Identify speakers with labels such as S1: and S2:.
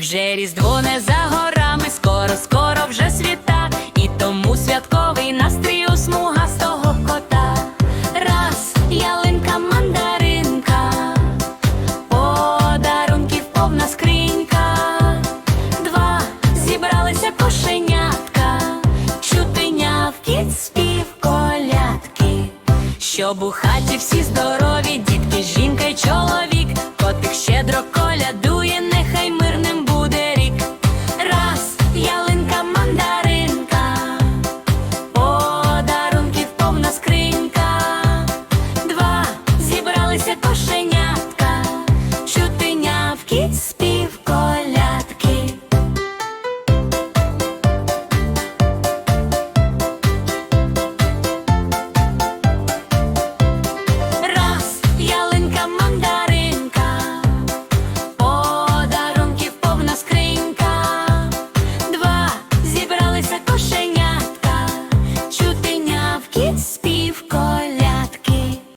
S1: Вже різдво не за горами, скоро, скоро вже світа, і тому святковий настрій у смугастого кота. Раз ялинка мандаринка, подарунків повна скринька. Два зібралися кошенятка, чути нявкіт спів колядки. Щоб у хаті всі здорові, дітки, жінка й чоловік, котик щедро speak.